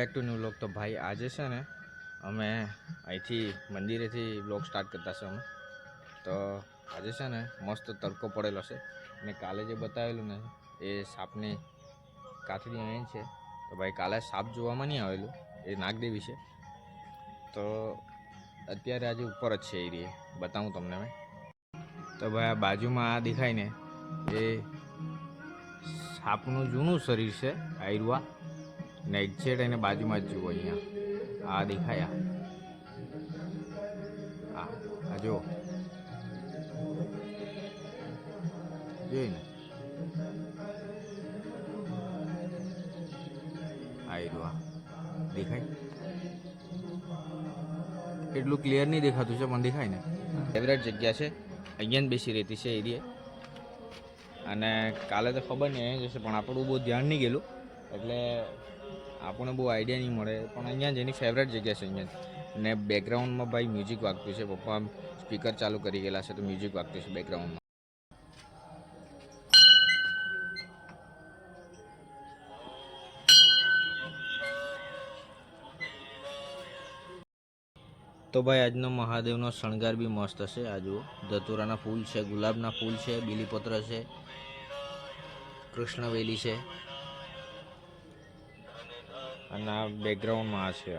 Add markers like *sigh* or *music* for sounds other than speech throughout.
Back to new vlog તો ભાઈ આજે છે ને, અમે અહીંથી મંદિરેથી વ્લોગ સ્ટાર્ટ કરતા છે અમે. તો આજે છે ને મસ્ત તડકો પડેલો છે. ને કાલે જે બતાવેલું ને, એ સાપની કાથડી અહીં છે. તો ભાઈ કાલે સાપ જોવામાં નહીં આવેલું, એ નાગદેવી છે. તો અત્યારે આજે ઉપર જ છે એ બતાવું તમને મેં તો ભાઈ આ બાજુમાં આ દેખાય ને, એ સાપનું જૂનું શરીર છે આયરુઆ ને એક્ઝેક્ટ એને બાજુમાં જ જુઓ અહીંયા. આ દેખાયા આ. આ જો જોઈને આયરું આ દેખાય? એટલું ક્લિયર નહીં દેખાતું છે, પણ દેખાય ને? ફેવરેટ જગ્યા છે, અહીંયા જ બેસી રહેતી છે એરિયે. અને કાલે તો ખબર નહીં જશે પણ આપણું બહુ ધ્યાન નહીં ગયેલું. એટલે આપણને બહુ આઈડિયા નહીં મળે. પણ અહીંયા જેની ફેવરેટ જગ્યા છે અહીંયા. ને બેકગ્રાઉન્ડમાં ભાઈ મ્યુઝિક વાગતું છે. પપ્પા સ્પીકર ચાલુ કરી ગયેલા છે તો મ્યુઝિક વાગતું છે બેકગ્રાઉન્ડમાં તો ભાઈ આજનો મહાદેવનો શણગાર બી મસ્ત હશે આ જુઓ, ધતુરાના ફૂલ છે, ગુલાબના ફૂલ છે, બીલીપત્ર છે કૃષ્ણવેલી છે. અને આ બેકગ્રાઉન્ડમાં આ છે.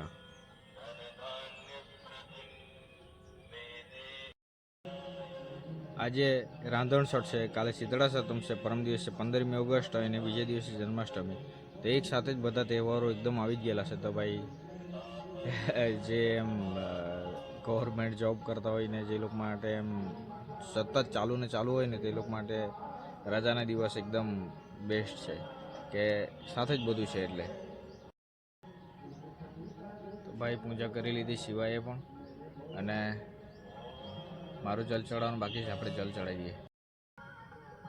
આજે રાંધણસઠ છે, કાલે શીતળા સતમ છે, પરમ દિવસે પંદરમી ઓગસ્ટ અને બીજે દિવસે જન્માષ્ટમી. તો એક સાથે જ બધા તહેવારો એકદમ આવી જ ગયેલા છે. તો ભાઈ, *laughs* જે એમ ગવર્મેન્ટ જોબ કરતા હોય ને જે લોકો માટે એમ સતત ચાલુ ને ચાલુ હોય ને તે લોકો માટે રજાના દિવસ એકદમ બેસ્ટ છે, કે સાથે જ બધું છે એટલે. ભાઈ પૂજા કરી લીધી સિવાય પણ. અને મારું જલ ચડાવવાનું બાકી છે, આપણે જલ ચડાવીએ.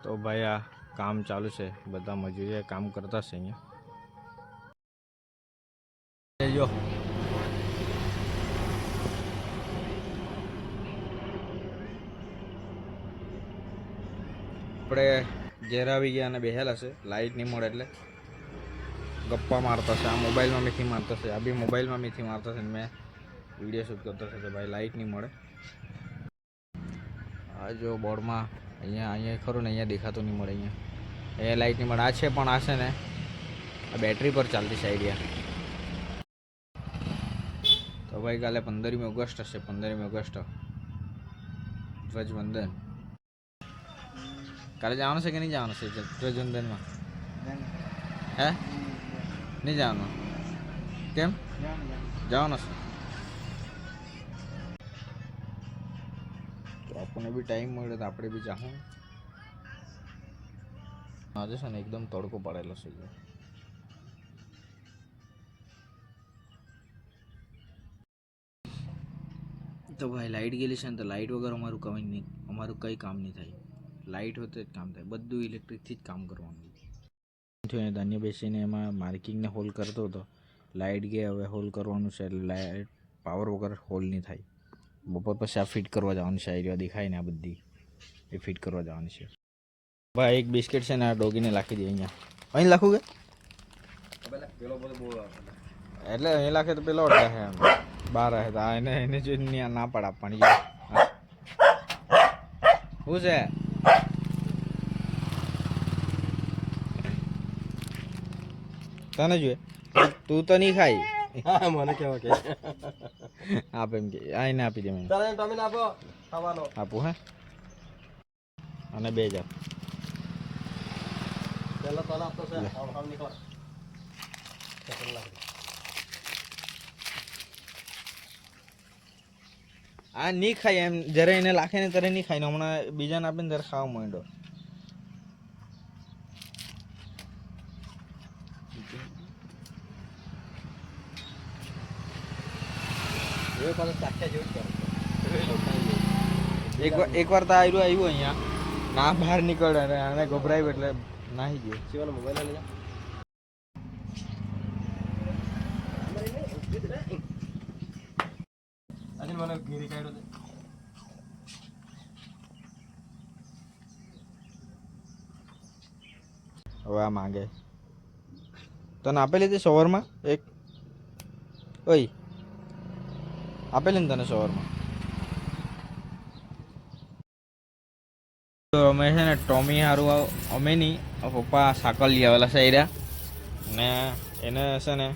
તો ભાઈ, આ કામ ચાલુ છે, બધા મજૂરીએ કામ કરતા છે અહીંયા. જો. આપણે ઘેર આવી ગયા અને બેહેલા છે લાઇટ નહીં મળે એટલે. ગપ્પા મારતા છે આ મોબાઈલમાં મેથી મારતા છે આ બી મોબાઈલમાં મેથી મારતા છે મેં વીડિયો શૂટ કરતો છે તો ભાઈ લાઇટ નહીં મળે. આ જો બોર્ડમાં અહીંયા અહીંયા ખરું ને અહીંયા દેખાતું નહીં મળે અહીંયા. અહીંયા લાઇટ નહીં મળે. આ છે પણ આ છે ને આ બેટરી પર ચાલતી છે આઈડિયા તો ભાઈ કાલે પંદરમી ઓગસ્ટ હશે પંદરમી ઓગસ્ટ. ધ્વજવંદન. કાલે જવાનું છે કે નહીં જવાનું છે? ધ્વજવંદનમાં? હે? નહીં જવાનું. કેમ? જવાનું છે. તો આપણને બી ટાઈમ મળ્યો તો આપણે બી જાઉં આજે છે ને એકદમ તડકો પડેલો છે. તો ભાઈ લાઇટ ગયેલી છે ને તો લાઇટ વગર અમારું કંઈ નહીં, અમારું કંઈ કામ નહીં થાય. લાઇટ હોય તો જ કામ થાય. બધું ઇલેક્ટ્રિકથી જ કામ કરવાનું. થયું અને ધન્ય બેસીને એમાં માર્કિંગને હોલ કરતો હતો. લાઇટ ગઈ, હવે હોલ કરવાનું છે એટલે લાઇટ, પાવર વગર હોલ નહીં થાય. બપોર પછી આ ફિટ કરવા જવાનું છે આઈડિયા દેખાય ને આ બધી. એ ફિટ કરવા જવાની છે. ભાઈ, એક બિસ્કિટ છે ને આ ડોગીને લાખી દે અહીંયા. અહીં લાખું કે? એટલે અહીં લાખે તો પેલો અડધા છે બાર રહે તો એને એને જો ના પાડ આપવાની. શું છે? તને જોઈએ. તું તો નહીં ખાઈ હા મને કેવા કે. આપ એમ કે આઈને આપી દે મને. એમ તમે આપો. ખાવાનો. આપું હે? અને બે હજાર પહેલા તો આપતો છે. આમ આમ નીકળ આ નહીં ખાય એમ જ્યારે એને લાખે ને ત્યારે નહીં ખાય ને હમણાં બીજાને આપીને ત્યારે ખાવા માંડ્યો એ પાછો ચાખ્યા જેવું જ કરે એક વાર તો આવ્યું આવ્યું અહીંયા. ના બહાર નીકળે અને આને ગભરાયું એટલે નાહી ગયો. શિવાનો મોબાઈલ લઈ આજે મને ઘેરી કાઢ્યો હવે આ માંગે. તને આપેલી હતી સવારમાં એક. ઓય. આપેલી ને તને સવારમાં? તો અમે છે ને ટોમી, હારું અમે નહીં પપ્પા સાકલ લઈ આવેલા છે એર્યા ને એને છે ને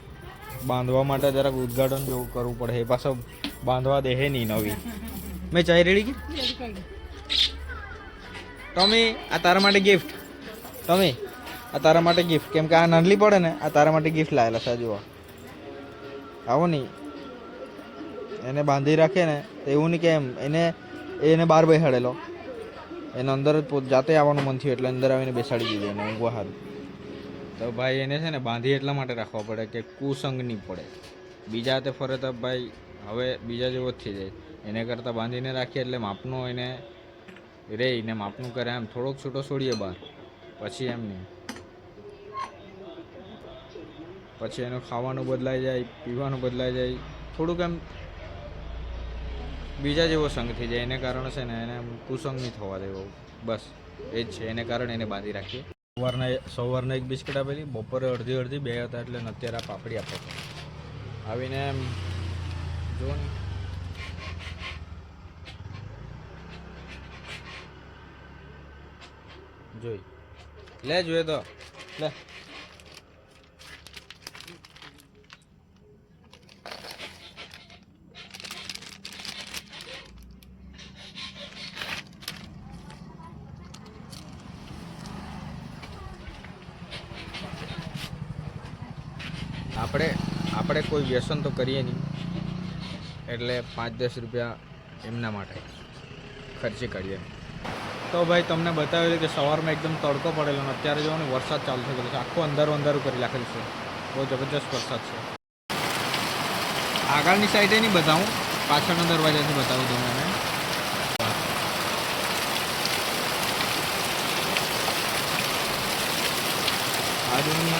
બાંધવા માટે જરાક ઉદઘાટન જેવું કરવું પડે. એ પાછો બાંધવા દે નહીં નવી. મેં ચાઈ રેડી કે ટોમી, આ તારા માટે ગિફ્ટ ટોમી, આ તારા માટે ગિફ્ટ કેમ કે આ નાનલી પડે ને, આ તારા માટે ગિફ્ટ લાવેલા છે જુઓ. આવો નહીં. એને બાંધી રાખે ને એવું નહીં કે એમ, એને એને બહાર બેસાડેલો. એને અંદર જ જાતે આવવાનું મન થયું એટલે અંદર આવીને બેસાડી દીધું એને, ઊંઘવા સારું તો ભાઈ એને છે ને બાંધી એટલા માટે રાખવા પડે કે કુસંગ નહીં પડે. બીજા તે ફરે તો ભાઈ, હવે બીજા જેવો જ થઈ જાય. એને કરતાં બાંધીને રાખીએ એટલે માપનો એને રે ને માપનું કરે એમ. થોડોક છૂટો છોડીએ બહાર. પછી એમ નહીં. પછી એનું ખાવાનું બદલાઈ જાય, પીવાનું બદલાઈ જાય. થોડુંક એમ બીજા જેવો સંગ થઈ જાય, એને કારણે છે ને એને કુસંગ નહીં થવા દેવો. બસ, એ જ છે. એને કારણે એને બાંધી રાખીએ. સવારના સવારના એક બિસ્કિટ આપેલી, બપોરે અડધી અડધી, બે હતા એટલે અત્યારે આ પાપડી આપે આવીને જુઓ ને. જોઈ. લે, જોઈએ તો. લે. આપણે આપણે કોઈ વ્યસન તો કરીએ નહીં. એટલે પાંચ દસ રૂપિયા એમના માટે ખર્ચી કાઢીએ તો ભાઈ તમને બતાવેલું કે સવારમાં એકદમ તડકો પડેલો અને અત્યારે જોવા ને વરસાદ ચાલુ થઈ ગયો છે. આખું અંધારું અંધારું કરી રાખેલું છે. બહુ જબરજસ્ત વરસાદ છે. આગળની સાઈડે નહીં બતાવું. પાછળના દરવાજાથી બતાવું તમને આ જોઈને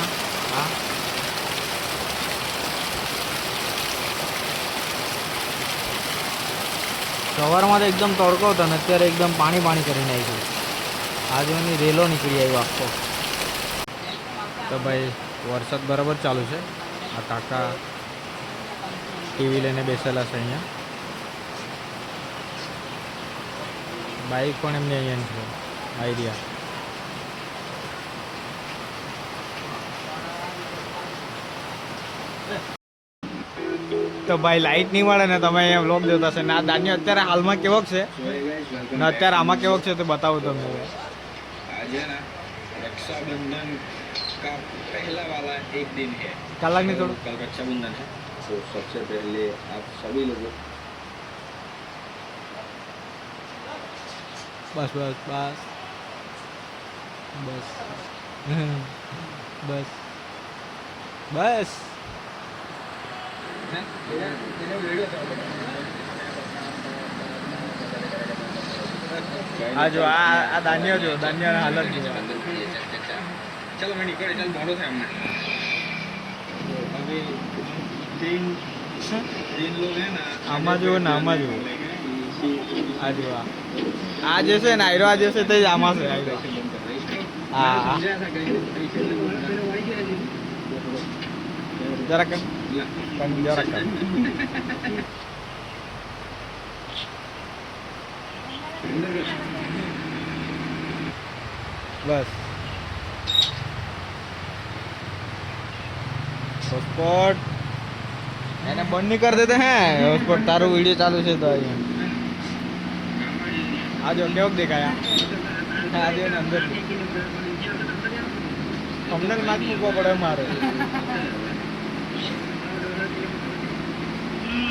આ સવારમાં તો એકદમ તડકો હતો ને અત્યારે એકદમ પાણી પાણી કરીને આવી ગયું. એની રેલો નીકળી આવ્યો આખો. તો ભાઈ, વરસાદ બરાબર ચાલુ છે. આ કાકા ટીવી લઈને બેસેલા છે અહીંયા. બાઈક પણ એમની અહીંયા છે. આઈડિયા. ભાઈ લાઇટ નહીં મળે ને તમે અહીંયા વ્લોગ જોતા હશે. ના દાનિયો અત્યારે હાલમાં કેવો છે? ને અત્યારે આમાં કેવો છે તો બતાવું તમને કલાકની થોડું. રક્ષાબંધન હે. તો પહેલે આપ સભી લોકો. બસ બસ બસ. બસ. બસ. હા જો આ આ દાનિયા જો દાનિયાના હાલત જો. ચલો મેં નીકળે ચાલ મોડો થાય અમને હવે ટ્રેન ટ્રેન લોગ હે ના આમાં જો ને આમાં જો આ જો આ. જે છે ને આયરો આ જે છે તે જ આમાં છે આયરો હા જરા કેમ કર. કર, જરાક કર. બસ હોટસ્પોટ એને બંધ નહીં કરી દેતા હે? હોટસ્પોટ તારું વીડિયો ચાલુ છે તો અહીંયા. આ જો દેખાય દેખાયા? હા આ જો ને અંદર. અમને નાક મૂકવો પડે મારે.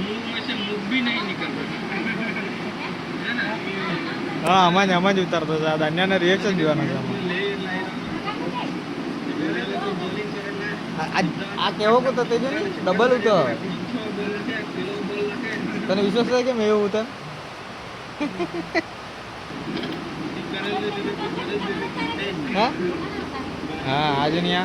मुंह में से मुंह भी नहीं निकल रहा है ना હા આમાં જ આમાં જ ઉતારતો છે આ દાન્યાને રિએક્શન જોવાના છે આમાં ले लाए ले ले तो बॉलिंग करेला આ- આ- આ કેવો કરતો તે જો ડબલ ઉતો पीछो बोल के किलो बोल के તને વિશ્વાસ થાય કે મેં એવું ઉતર करेले तो बड़े बड़े હા હા આજે નહીં આ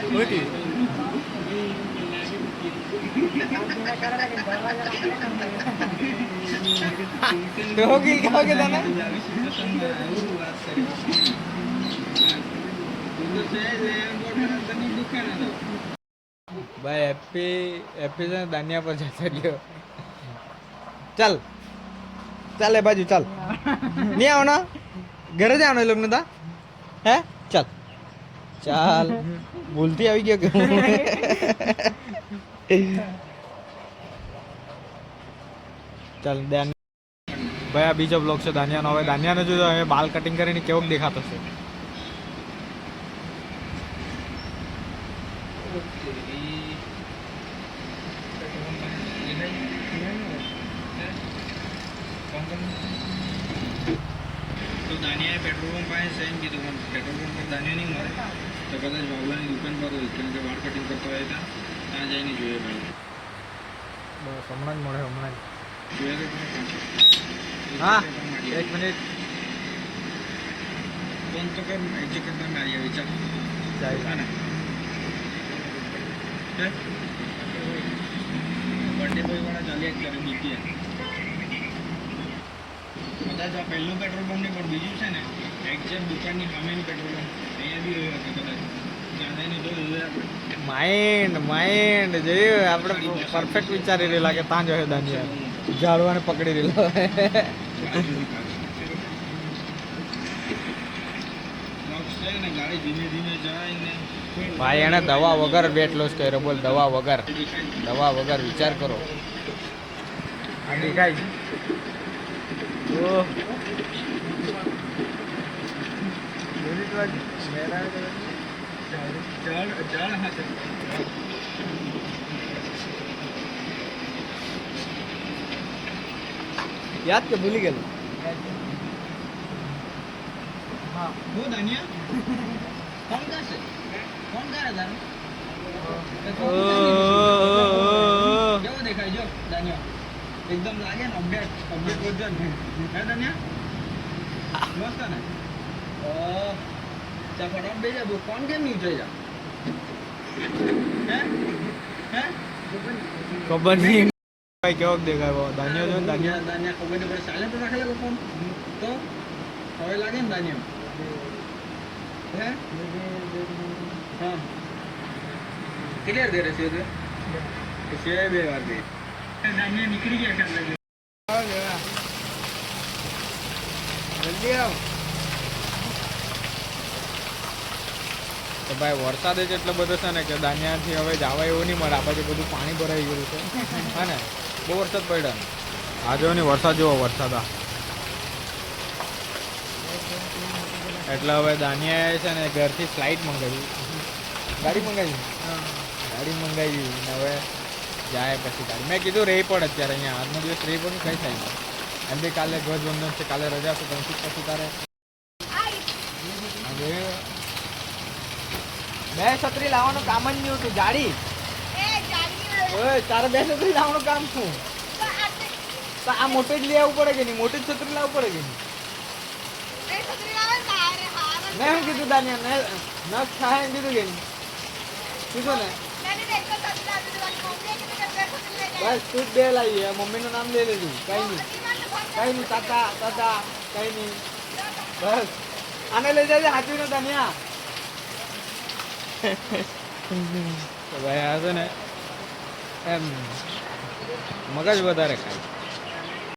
Okay. ડોગી કહો કે તમે ભાઈ એપી હેપી છે દાનિયા પર જતા ગયો ચાલ. ચાલે એ બાજુ, ચાલ. નહીં આવના? ઘરે જ આવનો એ લોકો તા? હે? ચાલ. ભૂલથી આવી ગયો કે ચાલ, દાન. ભાઈ, આ બીજો બ્લોગ છે, દાનિયાનો. હવે દાનિયાને જોજો, હવે બાલ કટિંગ કરીને કેવો દેખાતો છે. પેટ્રોલ પંપ પાસે સેમ કીધું પેટ્રોલ પંપ પર દાનિયા નહીં મળે તો કદાચ બાબલાની દુકાન પર હોય કેમ કે વાળ કટિંગ કરતો હોય ત્યાં ત્યાં જઈને જોઈએ ભાઈ. બસ હમણાં જ મળે હમણાં જ. હા એક મિનિટ. ફોન તો કેમ એજ્યુકેશન કરતા આવી આવી ચાલ. જાય ને? બર્થડે બોય વાળા ચાલ્યા જ કરે બીપીએલ કદાચ આ પહેલું પેટ્રોલ પંપ નહીં પણ બીજું છે ને એક્ઝેક્ટ દુકાનની સામેનું પેટ્રોલ પંપ. માઇન્ડ માઇન્ડ જોયું આપણે પરફેક્ટ વિચારી રહેલા કે ત્યાં જોયો દાનિયા ઝાડવાને પકડી રહેલો ભાઈ એને દવા વગર વેટ લોસ કર્યો. બોલ, દવા વગર. દવા વગર વિચાર કરો. આ દેખાય હાથે યાદ કે ભૂલી ગયેલું? હું દાનિયા કોણ કાશે કોણ કેવો દેખાય? જો દાનિયા એકદમ લાગે ને અપડેટ અપડેટ ને હે દાનિયા મસ્ત ને? ફટાફટ બેજા તું કોણ કેમ નહીં ઉતરી જા? ખબર નહીં. ભાઈ કેવો દેખાય? દાનિયો જો દાનિયા દાનિયા ખબર નહીં પડે સાયલેન્ટ રાખેલો ફોન? તો? હવે લાગે ને દાનિયા હે? હા. કેટલી દે છે તે? છે બે વાર દે દાનિયા નીકળી ગયા કરે જલ્દી આવ. તો ભાઈ વરસાદ જ એટલો બધો છે ને કે દાનિયાથી હવે જવા એવું નહીં મળે. આ બાજુ બધું પાણી ભરાઈ ગયું છે. હા ને? બહુ વરસાદ પડ્યો ને? આજે જો વરસાદ જેવો વરસાદ આ. એટલે હવે દાનિયાએ છે ને ઘરથી ફ્લાઇટ મંગાવી ગાડી મંગાવી? ગાડી મંગાવી અને હવે જાય પછી ગાડી. મેં કીધું રહી પડે અત્યારે અહીંયા. આજનો દિવસ રહી પડે કંઈ થાય નહીં. એમ બી કાલે ધ્વજવંદન છે કાલે રજા છે પછી તારે હવે બે છત્રી લાવવાનું કામ જ નહીં હતું ગાડી ઓય તારે બે છત્રી લાવવાનું કામ શું? તો આ મોટી જ લઈ આવવું પડે કે નહીં? મોટી જ છત્રી લાવવું પડે કે નહીં? મેં શું કીધું દાનિયા? ને નખ થાય એમ કીધું કે નહીં? કીધું ને? બસ તું જ બે લાવી મમ્મીનું નામ લઈ લેજું. કઈ નહીં. કઈ નહીં તાતા તાતા કઈ નહીં. બસ. આને લઈ જાય હાચવી નો દાનિયા. *laughs* ભાઈ આ ને એમ મગજ વધારે ખાય.